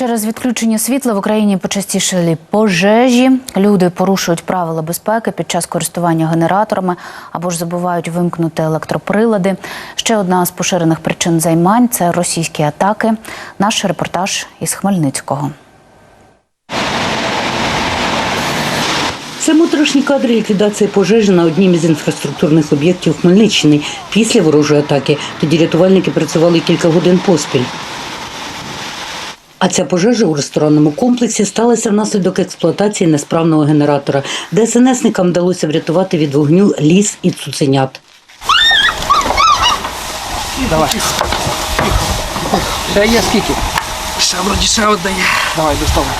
Через відключення світла в Україні почастішали пожежі. Люди порушують правила безпеки під час користування генераторами або ж забувають вимкнути електроприлади. Ще одна з поширених причин займань це російські атаки. Наш репортаж із Хмельницького. Це моторошні кадри ліквідації пожежі на однім із інфраструктурних об'єктів Хмельниччини після ворожої атаки. Тоді рятувальники працювали кілька годин поспіль. А ця пожежа у ресторанному комплексі сталася внаслідок експлуатації несправного генератора. ДСНСникам вдалося врятувати від вогню ліс і цуценят. Ще є скільки? Ще вроді ще одна є. Давай, доставай.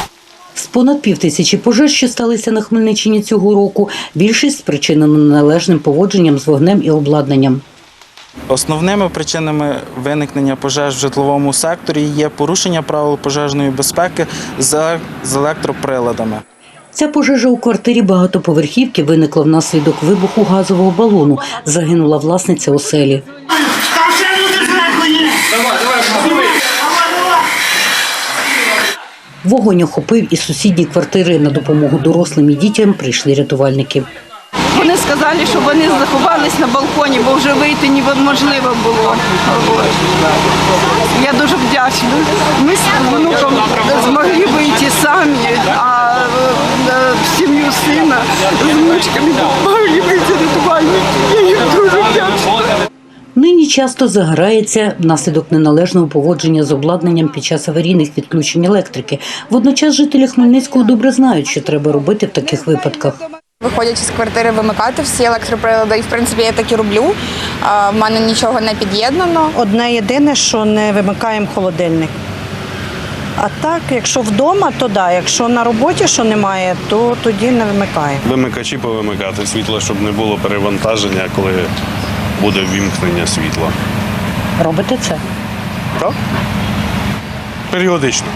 З понад пів тисячі пожеж, що сталися на Хмельниччині цього року, більшість спричинена неналежним поводженням з вогнем і обладнанням. Основними причинами виникнення пожеж в житловому секторі є порушення правил пожежної безпеки з електроприладами. Ця пожежа у квартирі багатоповерхівки виникла внаслідок вибуху газового балону. Загинула власниця оселі. Вогонь охопив і сусідні квартири. На допомогу дорослим і дітям прийшли рятувальники. Вони сказали, що вони заховались на балконі, бо вже вийти неможливо було. Я дуже вдячна. Ми з внуком змогли вийти самі, а е, сім'ю сина з внучками могли вийти рятувальники. Я їм дуже вдячна. Нині часто загорається внаслідок неналежного поводження з обладнанням під час аварійних відключень електрики. Водночас жителі Хмельницького добре знають, що треба робити в таких випадках. Виходячи з квартири, вимикати всі електроприлади, і в принципі я так і роблю. В мене нічого не під'єднано. Одне єдине, що не вимикаємо холодильник. А так, якщо вдома, то да. Якщо на роботі що немає, то тоді не вимикаємо. Вимикачі повимикати світло, щоб не було перевантаження, коли буде вімкнення світла. Робите це? Так? Періодично.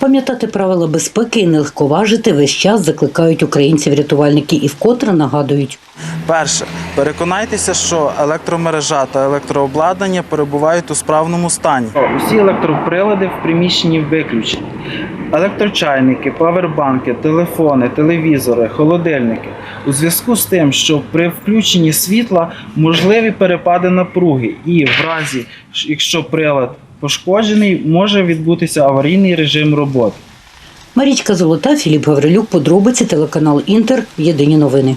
Пам'ятати правила безпеки і не легковажити весь час закликають українців рятувальники і вкотре нагадують. Перше, переконайтеся, що електромережа та електрообладнання перебувають у справному стані. Усі електроприлади в приміщенні виключені. Електрочайники, павербанки, телефони, телевізори, холодильники. У зв'язку з тим, що при включенні світла можливі перепади напруги, і в разі, якщо прилад пошкоджений, може відбутися аварійний режим роботи. Марічка Золота, Філіп Гаврилюк, подробиці телеканал Інтер. Єдині новини.